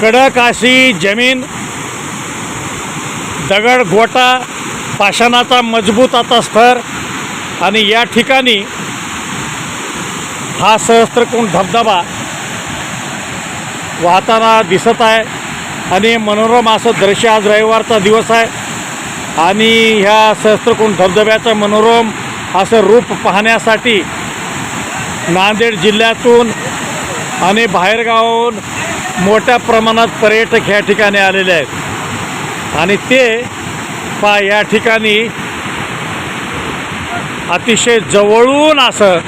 कडक अशी जमीन दगड गोटा पाषाणाचा मजबूत आता स्तर आणि या ठिकाणी हा सहस्त्रकुंड धबधबा वाहताना दिसत आहे आणि मनोरम असं दृश्य आज रविवारचा दिवस आहे. आणि ह्या सहस्त्रकुंड धबधब्याचं मनोरम असं रूप पाहण्यासाठी नांदेड जिल्ह्यातून आणि बाहेरगावाहून मोठ्या प्रमाणात पर्यटक ह्या ठिकाणी आलेले आहेत. आणि ते पा या ठिकाणी अतिशय जवळून असं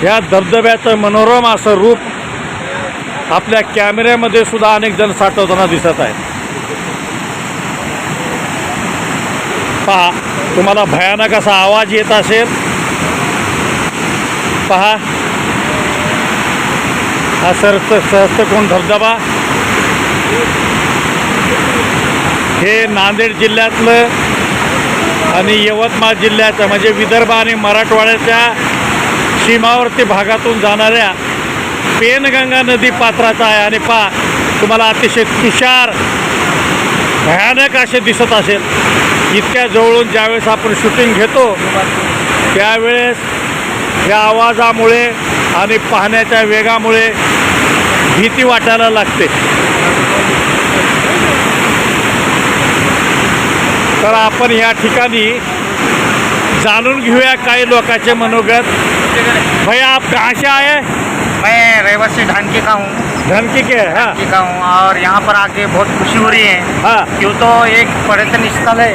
ह्या धबधब्याचं मनोरम असं रूप आपल्या कॅमेऱ्यामध्ये सुद्धा अनेक जण साठवताना दिसत आहेत. पहा तुम्हाला भयानक असा आवाज येत असेल. पहा हा सरस सहस्त्रकोण धबधबा? हे नांदेड जिल्ह्यातलं आणि यवतमाळ जिल्ह्याचं म्हणजे विदर्भ आणि मराठवाड्याच्या सीमावर्ती भागातून जाणाऱ्या पेनगंगा नदी पात्राचा आहे. आणि पा तुम्हाला अतिशय तुषार भयानक असे दिसत असेल. इतक्या जवळून ज्यावेळेस आपण शूटिंग घेतो त्यावेळेस या आवाजामुळे आणि पाहण्याच्या वेगामुळे भीती वाटायला लागते. तर आपण या ठिकाणी जाणून घेऊया काही लोकांचे मनोगत. भैया आप कहाँ से आए? मैं रहवासी ढानकी का हूँ। धनकी के हाँ। ढानकी का हूँ और यहाँ पर आके बहुत खुशी हो रही है। हाँ। क्यों तो एक पर्यटन स्थल है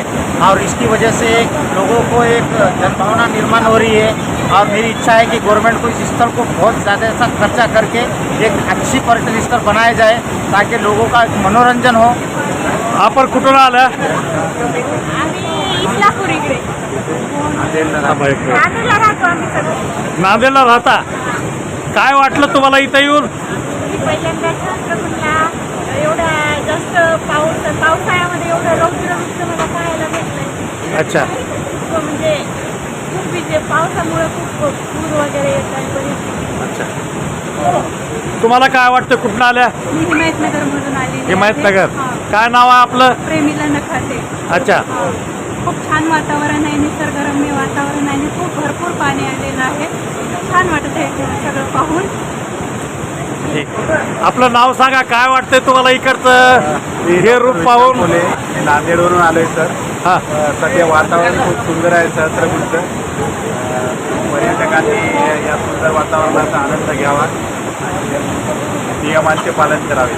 और इसकी वजह से एक लोगों को एक जनभावना निर्माण हो रही है और मेरी इच्छा है कि गवर्नमेंट को इस स्थल को बहुत ज़्यादा सा खर्चा करके एक अच्छी पर्यटन स्थल बनाया जाए ताकि लोगों का मनोरंजन हो। आपण कुठून आला नांदेडला राहतो? काय वाटलं तुम्हाला इथं येऊन? एवढा जास्त पाऊस पावसाळ्यामध्ये एवढं रौद्र वृत्त मला पाहायला भेटलंय. अच्छा. म्हणजे खूप विजे पावसामुळे खूप पूर वगैरे अच्छा. तुम्हाला काय वाटतं कुठून आल्या? मी हिमायतनगरमधून आली. हिमायतनगर. काय नाव आहे आपलं? प्रेमीला नखाते. अच्छा. खूप छान वातावरण आहे निसर्गरम्य वातावरण आहे आणि खूप भरपूर पाणी आलेलं आहे. छान वाटत आहे सगळं पाहून. ठीक. आपलं नाव सांगा काय वाटतंय तुम्हाला इकडचं? हे रूप पाहून. मुले मी नांदेडवरून आलोय सर. हा. सध्या वातावरण खूप सुंदर आहे सहस्त्रकुंडचं अ, पर्यटकांनी या सुंदर वातावरणाचा आनंद घ्यावा आणि नियमांचे पालन करावे.